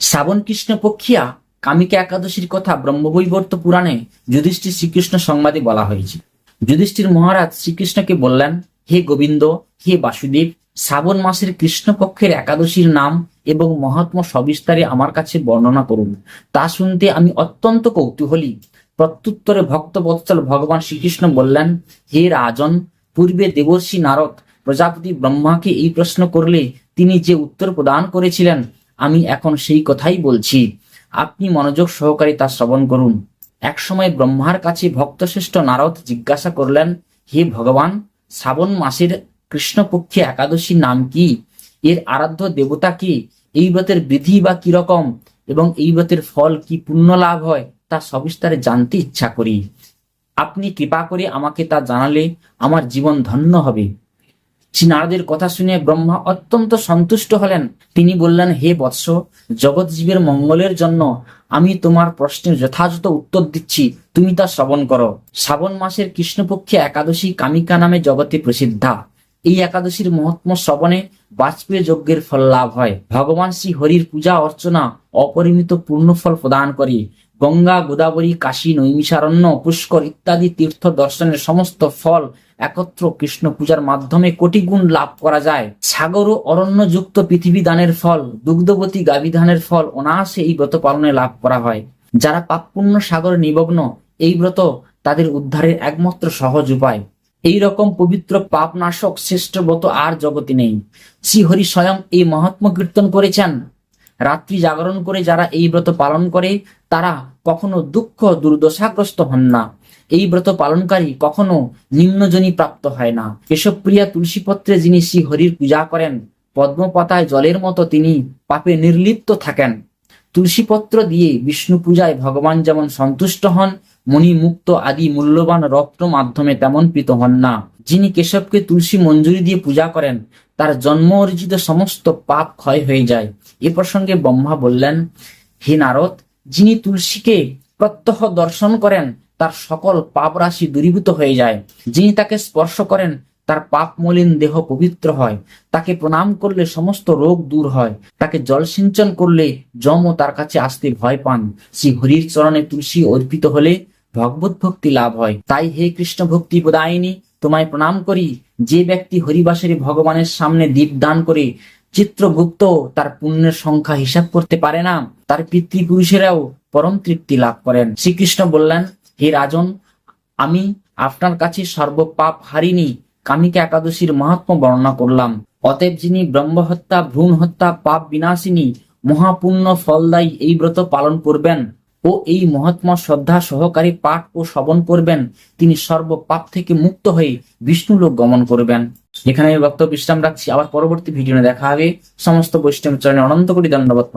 শ্রাবণ কৃষ্ণ পক্ষিয়া কামিকা একাদশীর কথা ব্রহ্মবৈবর্ত পুরাণে যুধিষ্ঠির শ্রীকৃষ্ণ সংবাদে বলা হয়েছে। যুধিষ্ঠির মহারাজ শ্রীকৃষ্ণকে বললেন, হে গোবিন্দ, হে বাসুদেব, শ্রাবণ মাসের কৃষ্ণপক্ষের একাদশীর নাম এবং মহাত্ম সবিস্তারে আমার কাছে বর্ণনা করুন। তা শুনতে আমি অত্যন্ত কৌতূহলী। প্রত্যুত্তরে ভক্ত বৎসল ভগবান শ্রীকৃষ্ণ বললেন, হে রাজন, পূর্বে দেবর্ষি নারদ প্রজাপতি ব্রহ্মাকে এই প্রশ্ন করলে তিনি যে উত্তর প্রদান করেছিলেন আমি এখন সেই কথাই বলছি। আপনি মনোযোগ সহকারে তা শ্রবণ করুন। একসময় ব্রহ্মার কাছে ভক্তশ্রেষ্ঠ নারদ জিজ্ঞাসা করলেন, হে ভগবান, শ্রাবণ মাসের কৃষ্ণপক্ষে একাদশীর নাম কি? এর আরাধ্য দেবতা কি? এই ব্রতের বিধি বা কীরকম এবং এই ব্রতের ফল কি পুণ্য লাভ হয়? তা সবিস্তারে জানতে ইচ্ছা করি। আপনি কৃপা করে আমাকে তা জানালে আমার জীবন ধন্য হবে। শ্রী নারদের কথা শুনে ব্রহ্মা অত্যন্ত সন্তুষ্ট হলেন। তিনি বললেন, হে বৎস জগৎ জীবের মঙ্গলের জন্য আমি তোমার প্রশ্নের যথাযথ উত্তর দিচ্ছি। তুমি তা শ্রবণ করো। শ্রাবণ মাসের কৃষ্ণপক্ষে একাদশী কামিকা নামে জগতে প্রসিদ্ধা। এই একাদশীর মহাত্ম শ্রবণে বাজপেয়ী যজ্ঞের ফল লাভ হয়। ভগবান শ্রী হরির পূজা অর্চনা অপরিমিত পূর্ণ ফল প্রদান করে। গঙ্গা, গোদাবরী, কাশী, নৈমিষারণ্য, পুষ্কর ইত্যাদি তীর্থ দর্শনের সমস্ত ফল একত্র কৃষ্ণ পূজার মাধ্যমে কোটি গুণ লাভ করা যায়। সাগর ও অরণ্য যুক্ত পৃথিবী দানের ফল, দুগ্ধবতী গাভী ফল অনায়াসে এই ব্রত পালনে লাভ করা হয়। যারা পাপপুণ্য সাগরে নিমগ্ন, এই ব্রত তাদের উদ্ধারের একমাত্র সহজ উপায়। এই রকম পবিত্র পাপনাশক শ্রেষ্ঠ ব্রত আর জগতে নেই। শ্রীহরি স্বয়ং এই মহাত্ম কীর্তন করেছেন রাত্রি জাগরণ করে যারা এই ব্রত পালন করে, তারা কখনো দুঃখ, দুর্দশাগ্রস্ত হন না। এই ব্রত পালনকারী কখনো নিম্নজনী প্রাপ্ত হয় না। কেশবপ্রিয়া তুলসীপত্রে যিনি শ্রী হরির পূজা করেন, পদ্মপাতায় জলের মতো তিনি পাপে নির্লিপ্ত থাকেন। তুলসীপত্র দিয়ে বিষ্ণু পূজায় ভগবান যেমন সন্তুষ্ট হন মণি মুক্ত আদি মূল্যবান রত্ন মাধ্যমে তেমন প্রীত হন না। যিনি কেশবকে তুলসী মঞ্জুরি দিয়ে পূজা করেন তার জন্ম অর্জিত সমস্ত পাপ ক্ষয় হয়ে যায়। এ প্রসঙ্গে ব্রহ্মা বললেন, হে নারদ, যিনি তুলসীকে প্রত্যহ দর্শন করেন, তার সকল পাপ রাশি দূরীভূত হয়ে যায়। যিনি তাকে স্পর্শ করেন, তার পাপ মলিন দেহ পবিত্র হয়। তাকে প্রণাম করলে সমস্ত রোগ দূর হয়। তাকে জল সিঞ্চন করলে যমও তার কাছে আসতে ভয় পান। শ্রী হরির চরণে তুলসী অর্পিত হলে ভগবত ভক্তি লাভ হয়। তাই হে কৃষ্ণ ভক্তি প্রদায়িনী তোমায় প্রণাম করি। যে ব্যক্তি হরিবাসের ভগবানের সামনে দীপ দান করে চিত্রগুপ্ত তার পুণ্যের সংখ্যা হিসাব করতে পারে না, তার পিতৃপুরুষেরাও পরম তৃপ্তি লাভ করেন। শ্রীকৃষ্ণ বললেন, হে রাজন, আমি আপনার কাছে সর্বপাপ হারিনি, কামিকা একাদশীর মাহাত্ম বর্ণনা করলাম। অতএব যিনি ব্রহ্ম হত্যা ভ্রূণ হত্যা পাপ বিনাশিনী, মহাপুণ্য ফলদায়ী এই ব্রত পালন করবেন ও এই মহাত্মা শ্রদ্ধা সহকারে পাঠ ও শ্রবণ করবেন, তিনি সর্ব পাপ থেকে মুক্ত হয়ে বিষ্ণু লোক গমন করবেন। এখানে আমি বক্তব্য বিশ্রাম রাখছি। আবার পরবর্তী ভিডিও দেখা হবে। সমস্ত বৈষ্ণব চরণে অনন্ত করে প্রণাম।